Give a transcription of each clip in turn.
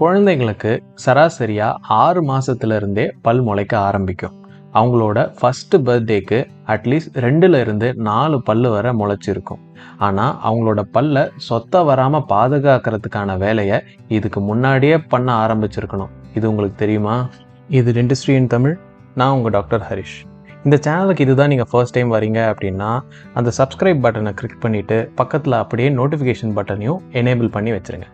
குழந்தைங்களுக்கு சராசரியாக ஆறு மாதத்துலேருந்தே பல் முளைக்க ஆரம்பிக்கும். அவங்களோட ஃபஸ்ட்டு பர்த்டேக்கு அட்லீஸ்ட் ரெண்டுலேருந்து நாலு பல்லு வரை முளைச்சிருக்கும். ஆனால் அவங்களோட பல்லை சொத்த வராமல் பாதுகாக்கிறதுக்கான வேலையை இதுக்கு முன்னாடியே பண்ண ஆரம்பிச்சிருக்கணும். இது உங்களுக்கு தெரியுமா? இது டென்டிஸ்ட்ரி இன் தமிழ். நான் உங்கள் டாக்டர் ஹரிஷ். இந்த சேனலுக்கு இதுதான் நீங்கள் ஃபர்ஸ்ட் டைம் வரீங்க அப்படின்னா அந்த சப்ஸ்கிரைப் பட்டனை கிளிக் பண்ணிவிட்டு பக்கத்தில் அப்படியே நோட்டிஃபிகேஷன் பட்டனையும் எனேபிள் பண்ணி வச்சுருங்க.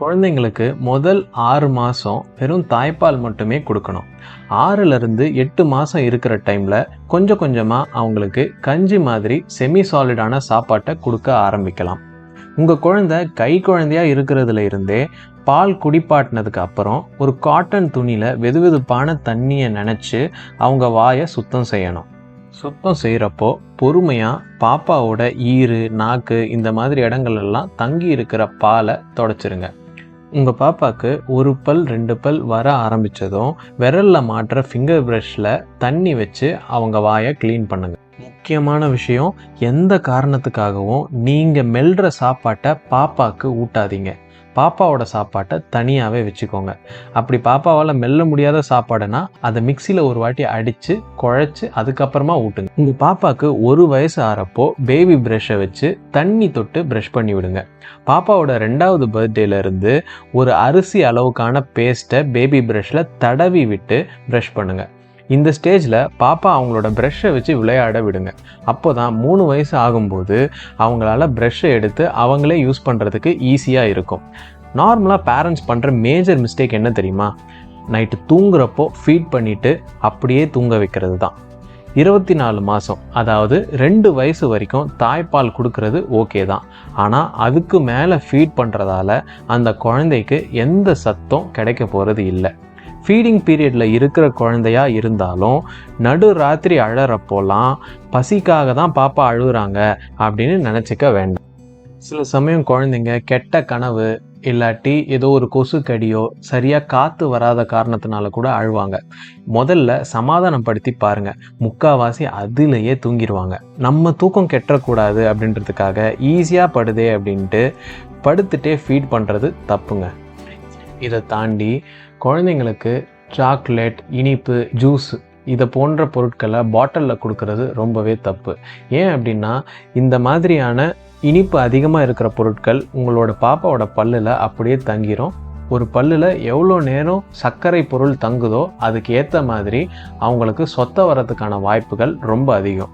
குழந்தைங்களுக்கு முதல் ஆறு மாதம் வெறும் தாய்ப்பால் மட்டுமே கொடுக்கணும். ஆறுலேருந்து எட்டு மாதம் இருக்கிற டைமில் கொஞ்சம் கொஞ்சமாக அவங்களுக்கு கஞ்சி மாதிரி செமி சாலிடான சாப்பாட்டை கொடுக்க ஆரம்பிக்கலாம். உங்கள் குழந்தை கை குழந்தையாக இருக்கிறதுல இருந்தே பால் குடிப்பாட்டினதுக்கு அப்புறம் ஒரு காட்டன் துணியில் வெதுவெதுப்பான தண்ணியை நினச்சி அவங்க வாயை சுத்தம் செய்யணும். சுத்தம் செய்கிறப்போ பொறுமையாக பாப்பாவோட ஈறு நாக்கு இந்த மாதிரி இடங்கள்லாம் தங்கி இருக்கிற பாலை தொடச்சிருங்க. உங்கள் பாப்பாவுக்கு ஒரு பல் ரெண்டு பல் வர ஆரம்பித்ததும் விரலில் மாட்டுற ஃபிங்கர் ப்ரஷில் தண்ணி வச்சு அவங்க வாயை க்ளீன் பண்ணுங்கள் முக்கியமான விஷயம் எந்த காரணத்துக்காகவும் நீங்கள் மெல்ற சாப்பாட்டை பாப்பாவுக்கு ஊட்டாதீங்க. பாப்பாவோட சாப்பாட்டை தனியாகவே வச்சுக்கோங்க. அப்படி பாப்பாவால் மெல்ல முடியாத சாப்பாடுனா அதை மிக்சியில் ஒரு வாட்டி அடித்து குழைச்சி அதுக்கப்புறமா ஊட்டுங்க. உங்கள் பாப்பாவுக்கு ஒரு வயசு ஆறப்போ பேபி ப்ரஷ்ஷை வச்சு தண்ணி தொட்டு ப்ரஷ் பண்ணி விடுங்க. பாப்பாவோட ரெண்டாவது பர்த்டேலேருந்து ஒரு அரிசி அளவுக்கான பேஸ்ட்டை பேபி ப்ரஷில் தடவி விட்டு ப்ரஷ் பண்ணுங்கள் இந்த ஸ்டேஜில் பாப்பா அவங்களோட ப்ரெஷ்ஷை வச்சு விளையாட விடுங்க. அப்போ தான் மூணு வயசு ஆகும்போது அவங்களால ப்ரெஷ்ஷை எடுத்து அவங்களே யூஸ் பண்ணுறதுக்கு ஈஸியாக இருக்கும். நார்மலாக பேரண்ட்ஸ் பண்ணுற மேஜர் மிஸ்டேக் என்ன தெரியுமா? நைட்டு தூங்குறப்போ ஃபீட் பண்ணிவிட்டு அப்படியே தூங்க வைக்கிறது தான். இருபத்தி நாலு மாதம் அதாவது ரெண்டு வயசு வரைக்கும் தாய்ப்பால் கொடுக்கறது ஓகே தான். ஆனால் அதுக்கு மேலே ஃபீட் பண்ணுறதால அந்த குழந்தைக்கு எந்த சத்தம் கிடைக்க போகிறது இல்லை. ஃபீடிங் பீரியடில் இருக்கிற குழந்தையாக இருந்தாலும் நடு ராத்திரி அழறப்போலாம் பசிக்காக தான் பாப்பா அழுகுறாங்க அப்படின்னு நினச்சிக்க வேண்டாம். சில சமயம் குழந்தைங்க கெட்ட கனவு இல்லாட்டி ஏதோ ஒரு கொசு கடியோ சரியாக காற்று வராத காரணத்தினால கூட அழுவாங்க. முதல்ல சமாதானப்படுத்தி பாருங்கள் முக்காவாசி அதிலேயே தூங்கிடுவாங்க நம்ம தூக்கம் கெட்டக்கூடாது அப்படின்றதுக்காக ஈஸியாக படுதே அப்படின்ட்டு படுத்துட்டே ஃபீட் பண்ணுறது தப்புங்க. இதை தாண்டி குழந்தைங்களுக்கு சாக்லேட் இனிப்பு ஜூஸ் இதை போன்ற பொருட்களை பாட்டிலில் கொடுக்கறது ரொம்பவே தப்பு. ஏன் அப்படின்னா இந்த மாதிரியான இனிப்பு அதிகமாக இருக்கிற பொருட்கள் உங்களோட பாப்பாவோட பல்லில் அப்படியே தங்கிரும். ஒரு பல்லில் எவ்வளோ நேரம் சர்க்கரை பொருள் தங்குதோ அதுக்கு ஏற்ற மாதிரி அவங்களுக்கு சொத்த வரதுக்கான வாய்ப்புகள் ரொம்ப அதிகம்.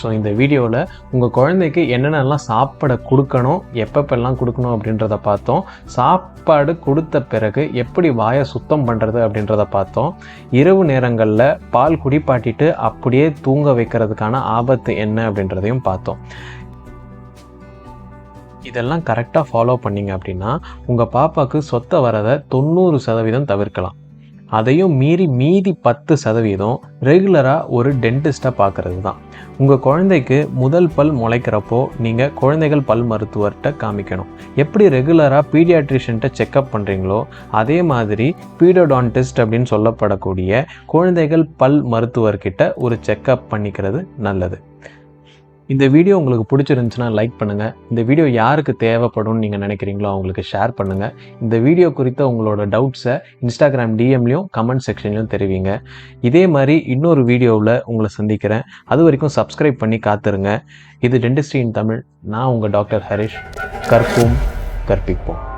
ஸோ இந்த வீடியோவில் உங்கள் குழந்தைக்கு என்னென்னலாம் சாப்பிட கொடுக்கணும் எப்பப்பெல்லாம் கொடுக்கணும் அப்படின்றத பார்த்தோம். சாப்பாடு கொடுத்த பிறகு எப்படி வாயை சுத்தம் பண்ணுறது அப்படின்றத பார்த்தோம். இரவு நேரங்களில் பால் குடிப்பாட்டிட்டு அப்படியே தூங்க வைக்கிறதுக்கான ஆபத்து என்ன அப்படின்றதையும் பார்த்தோம். இதெல்லாம் கரெக்டாக ஃபாலோ பண்ணீங்க அப்படின்னா உங்கள் பாப்பாவுக்கு சொத்தை வரதை தொண்ணூறு சதவீதம் தவிர்க்கலாம். அதையும் மீறி மீதி பத்து சதவீதம் ரெகுலராக ஒரு டென்டிஸ்ட்டாக பார்க்குறது தான் உங்கள் குழந்தைக்கு முதல் பல் முளைக்கிறப்போ நீங்கள் குழந்தைகள் பல் மருத்துவர்கிட்ட காமிக்கணும். எப்படி ரெகுலராக பீடியாட்ரிஷன்ட்ட செக்கப் பண்ணுறீங்களோ அதே மாதிரி பீடோடான்டிஸ்ட் அப்படின்னு சொல்லப்படக்கூடிய குழந்தைகள் பல் மருத்துவர்கிட்ட ஒரு செக்கப் பண்ணிக்கிறது நல்லது. இந்த வீடியோ உங்களுக்கு பிடிச்சிருந்துச்சுன்னா லைக் பண்ணுங்கள் இந்த வீடியோ யாருக்கு தேவைப்படும்னு நீங்கள் நினைக்கிறீங்களோ அவங்களுக்கு ஷேர் பண்ணுங்கள் இந்த வீடியோ குறித்த உங்களோட டவுட்ஸை இன்ஸ்டாகிராம் டிஎம்லையும் கமெண்ட் செக்ஷன்லையும் தெரிவிங்க. இதே மாதிரி இன்னொரு வீடியோவில் உங்களை சந்திக்கிறேன். அது வரைக்கும் சப்ஸ்கிரைப் பண்ணி காத்துருங்க. இது டென்டிஸ்ட்ரி இன் தமிழ். நான் உங்கள் டாக்டர் ஹரிஷ். கற்போம் கற்பிப்போம்.